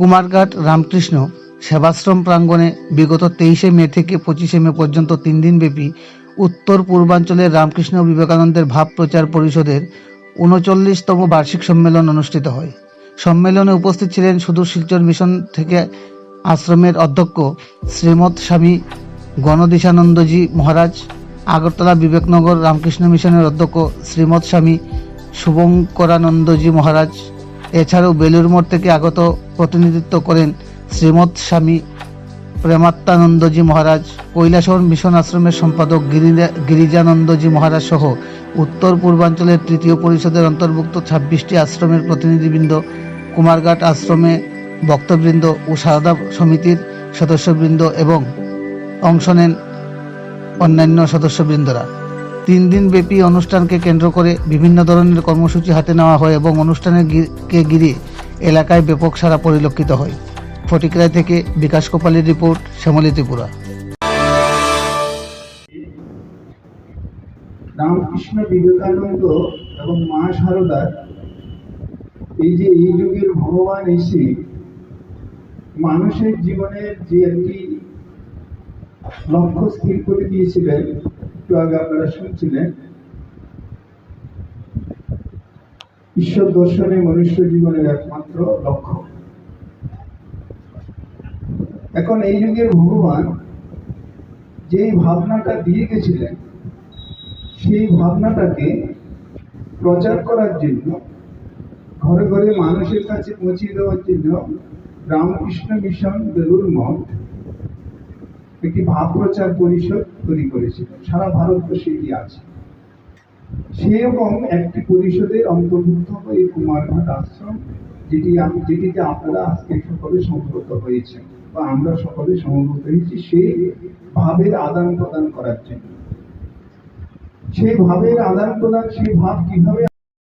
কুমারঘাট রামকৃষ্ণ সেবাশ্রম প্রাঙ্গণে বিগত তেইশে মে থেকে পঁচিশে মে পর্যন্ত তিন দিনব্যাপী উত্তর পূর্বাঞ্চলের রামকৃষ্ণ বিবেকানন্দের ভাব প্রচার পরিষদের উনচল্লিশতম বার্ষিক সম্মেলন অনুষ্ঠিত হয়। সম্মেলনে উপস্থিত ছিলেন সুদূর শিলচর মিশন থেকে আশ্রমের অধ্যক্ষ শ্রীমৎ স্বামী গণদিশানন্দজি মহারাজ, আগরতলা বিবেকনগর রামকৃষ্ণ মিশনের অধ্যক্ষ শ্রীমৎ স্বামী শুভঙ্করানন্দজি মহারাজ এছাড়াও বেলুর মঠ থেকে আগত প্রতিনিধিত্ব করেন শ্রীমৎ স্বামী প্রেমাত্মানন্দজি মহারাজ, কৈলাসহর মিশন আশ্রমের সম্পাদক গিরিজা- গিরিজানন্দজি মহারাজ সহ উত্তর পূর্বাঞ্চলের তৃতীয় পরিষদের অন্তর্ভুক্ত ছাব্বিশটি আশ্রমের প্রতিনিধিবৃন্দ, কুমারঘাট আশ্রমে ভক্তবৃন্দ ও সারদা সমিতির সদস্যবৃন্দ এবং অংশ নেন অন্যান্য সদস্যবৃন্দরা। তিন দিন ব্যাপী অনুষ্ঠানকে কেন্দ্র করে বিভিন্ন ধরনের কর্মসূচি হাতে নেওয়া হয় এবং অনুষ্ঠানের কে ঘিরে এলাকায় ব্যাপক সারা পরিলক্ষিত হয়। ফটিকরায় থেকে বিকাশ কোপালের রিপোর্ট, শ্যামলী ত্রিপুরা। রামকৃষ্ণ বিবেকানন্দ এবং মা সারদার এই যে এই যুগের ভগবান এসে মানুষের জীবনের যে একটি লক্ষ্য স্থির করে দিয়েছিলেন একটু আগে আপনারা শুনছিলেন, ঈশ্বর দর্শনে মনুষ্য জীবনের একমাত্র লক্ষ্য। এখন এই যুগের ভগবান যেই ভাবনাটা দিয়ে গেছিলেন, সেই ভাবনাটাকে প্রচার করার জন্য, ঘরে ঘরে মানুষের কাছে পৌঁছে দেওয়ার জন্য রামকৃষ্ণ মিশন বেলুর মঠ একটি ভাব প্রচার পরিষদ তৈরি করেছিল। সারা ভারতবর্ষে এটি আছে। সেরকম একটি পরিষদের অন্তর্ভুক্ত হয়ে কুমারঘাট আশ্রম, যেটি যেটিতে আপনারা আজকে সকলে সমবেত হয়েছেন বা আমরা সকলে সমবেত হয়েছি, সেই ভাবের আদান প্রদান করার জন্য। সেই ভাবের আদান প্রদান সেই ভাব কীভাবে